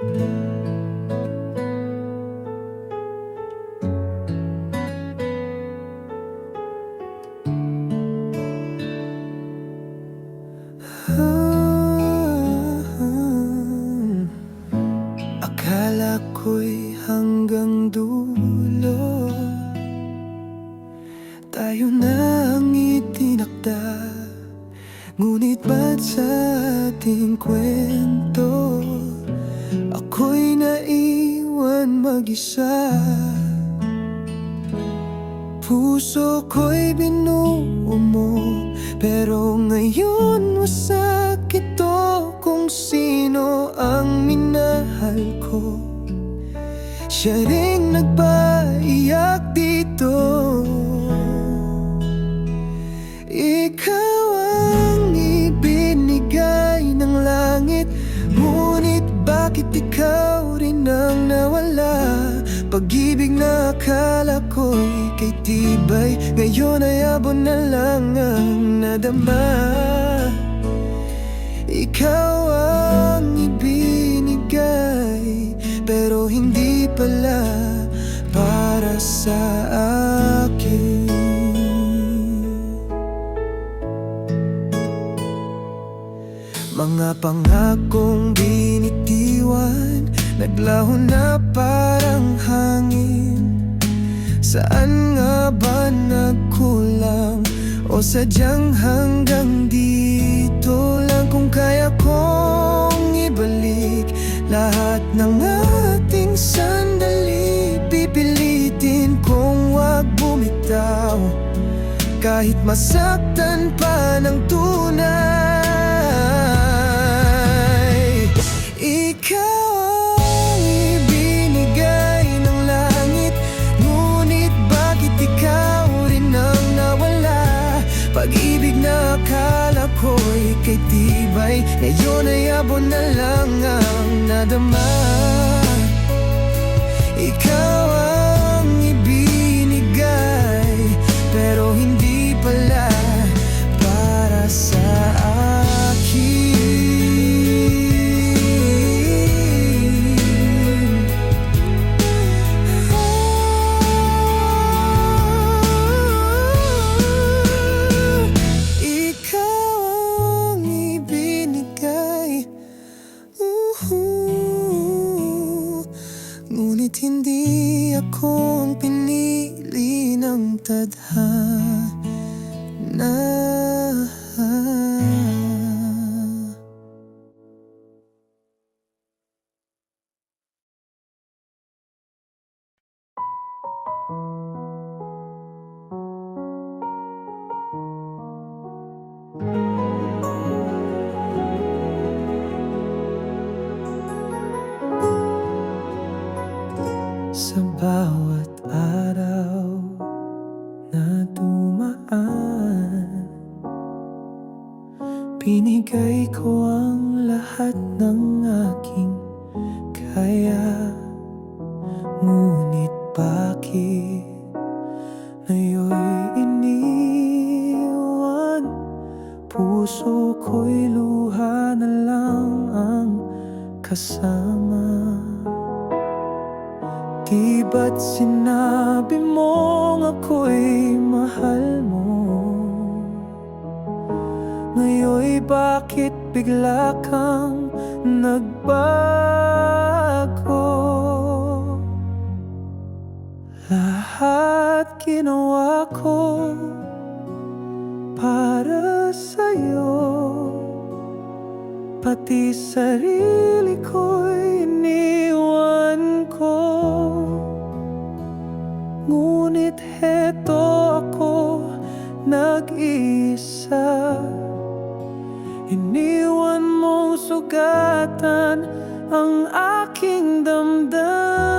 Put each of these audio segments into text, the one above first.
Akala ko'y hanggang dulo. Tayo na ang itinakda. Ngunit ba't sa ating kwento Ako'y naiwan mag-isa. Puso ko'y binuo mo Pero ngayon masakit to Kung sino ang minahal ko. Siya ring nagpaiyak dito. Ikaw ikaw rin ang nawala. Pag-ibig na akala ko'y kay tibay. Ngayon ay abon na lang ang nadama. Ikaw ang ibinigay Pero hindi pala para sa akin. Mga pangakong binitiwan Naglaho na parang hangin. Saan nga ba nagkulang? O sadyang hanggang dito lang Kung kaya kong ibalik Lahat ng ating sandali. Pipilitin kong wag bumitaw. Kahit masaktan pa ng tunay Pag-ibig na akala ko'y kay tibay. Ngayon ay abon na lang ang nadama. Ikaw ang Ngunit bakit ngayon'y iniwan Puso ko'y luha na lang ang kasama Di ba't sinabi mong ako'y mahal mo? Ngayon'y bakit bigla kang nagbago? Ginawa ko para sa'yo. Pati sarili ko'y iniwan ko. Ngunit heto ako nag-isa. Iniwan mong sugatan ang aking damdamin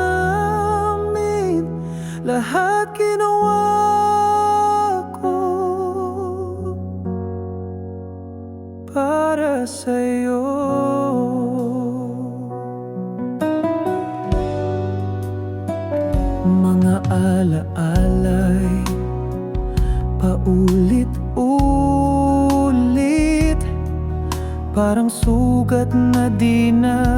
Lahat ginawa ko para sa'yo. Mga alaalay Paulit-ulit Parang sugat na di na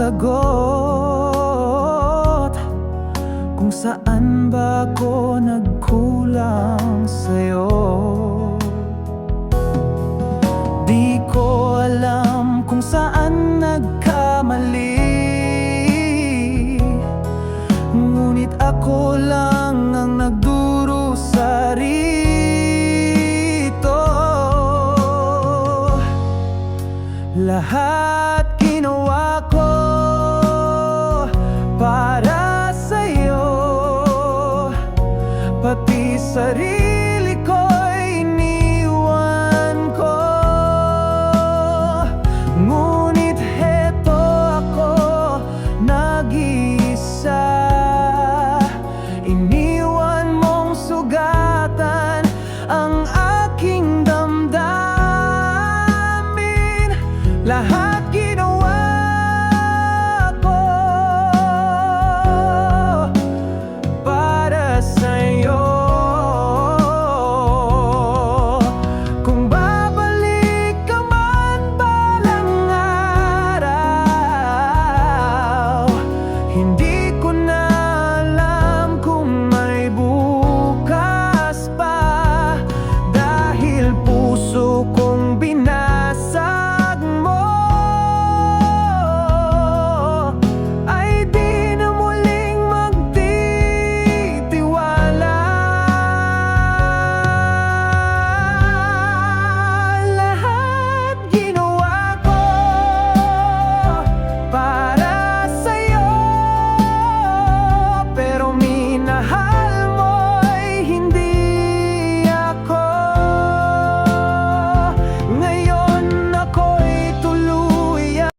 sagot Kung saan ba ako nagkulang sa'yo. Di ko alam kung saan nagkamali Ngunit ako lang ang nagduro sa rito. Lahat hari